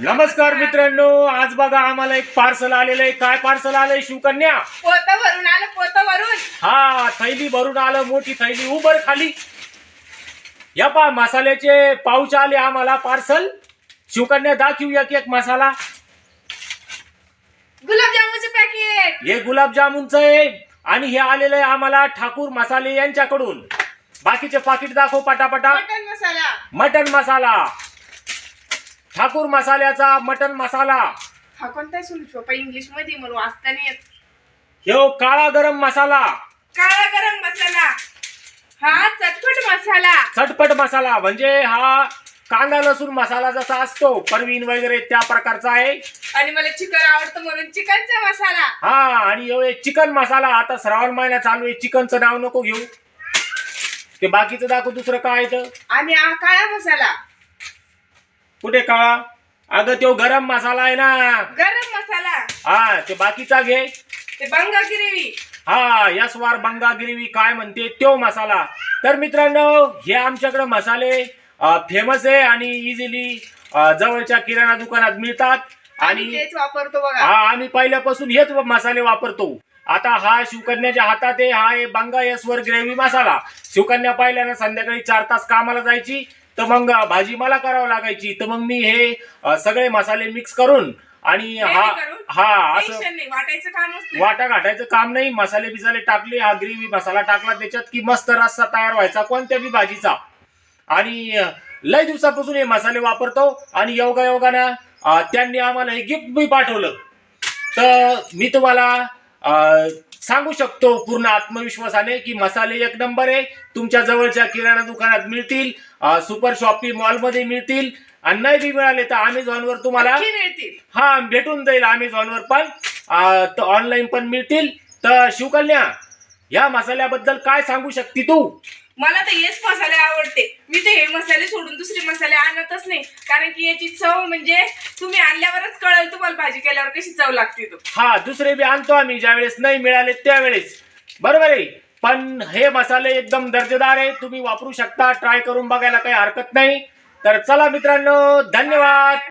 नमस्कार मित्रांनो आज बघा आम्हाला एक पार्सल आलेलं आहे. काय पार्सल आलंय शिवकन्या? पोत भरून आलं पोत भरून हा थैली भरून आलं मोठी थैली उबर खाली. या पा मसाल्याचे पाऊच आले आम्हाला पार्सल. शिवकन्या दाखवू एक एक मसाला. गुलाबजामुनचे पॅकेट हे गुलाबजामुनचं आहे. आणि हे आलेलं आहे आम्हाला ठाकूर मसाले यांच्याकडून. बाकीचे पाकिट दाखव पटापटा. मटन मसाला. मटन मसाला. ठाकूर मसाल्याचा मटन मसाला. हा कोणता सुन सोपा इंग्लिशमध्ये मला वाचता नाही येत. काळा गरम मसाला. काळा गरम मसाला. हा चटपट मसाला. चटपट मसाला म्हणजे हा कांदा लसूण मसाला जसा असतो परवीन वगैरे त्या प्रकारचा आहे. आणि मला चिकन आवडतं म्हणून चिकनचा मसाला. हा आणि हे चिकन मसाला. आता श्रावण महिना चालू आहे चिकनचं नाव नको घेऊ. ते बाकीचं दाखव दुसरं काय आहे तर. आणि हा काळा मसाला. कुठे काळा अगं तो गरम मसाला आहे ना. गरम मसाला? हा ते बाकीचा घे. ते बंगा गिरेवी हा यशवार बंगा गिरवी काय म्हणते तो मसाला. तर मित्रांनो हे आमच्याकडे मसाले फेमस आहे आणि इझिली जवळच्या किराणा दुकानात मिळतात. आणि वापरतो बघा. हा आम्ही पहिल्यापासून हेच मसाले वापरतो. आता हा शिवकन्याच्या हातात आहे. हा आहे बंगा यशवर ग्रेव्ही मसाला. शिवकन्या पाहिल्यानं संध्याकाळी चार तास कामाला जायची. तर मग भाजी मला करावं लागायची. तर मग मी हे अ, सगळे मसाले मिक्स करून आणि हा करून? हा असं टेन्शन नाही वाटायचं काम वाटा घाटायचं काम नाही. मसाले बिसाले टाकले हा ग्रेव्ही मसाला टाकला त्याच्यात की मस्त रस्सा तयार व्हायचा कोणत्या बी भाजीचा. आणि अ, लय दिवसापासून हे मसाले वापरतो आणि योगा योगानं अ, त्यांनी आम्हाला हे गिफ्ट बी पाठवलं. तर मी तुम्हाला अ, सांगू शकतो पूर्ण आत्मविश्वासाने की मसाले एक नंबर आहे. तुमच्या जवळच्या किराणा दुकानात मिळतील सुपर शॉपिंग मॉलमध्ये मिळतील. आणि नाही बी मिळाले तर अमेझॉनवर तुम्हाला मिळतील. हा भेटून जाईल अमेझॉनवर पण. ऑनलाईन पण मिळतील. तर शिवकन्या या मसाल्याबद्दल काय सांगू शकते तू? मला तर हेच मसाले आवडते. मी तर हे मसाले सोडून दुसरे मसाले आणतच नाही. कारण की याची चव म्हणजे तुम्ही आणल्यावरच कळेल भाजी केल्यावर कशी चव लागते हा दुसरे बी आणतो आम्ही ज्यावेळेस नाही मिळाले त्यावेळेस. बरोबर आहे? पण हे मसाले एकदम दर्जेदार आहे. तुम्ही वापरू शकता ट्राय करून बघायला काही हरकत नाही. तर चला मित्रांनो धन्यवाद!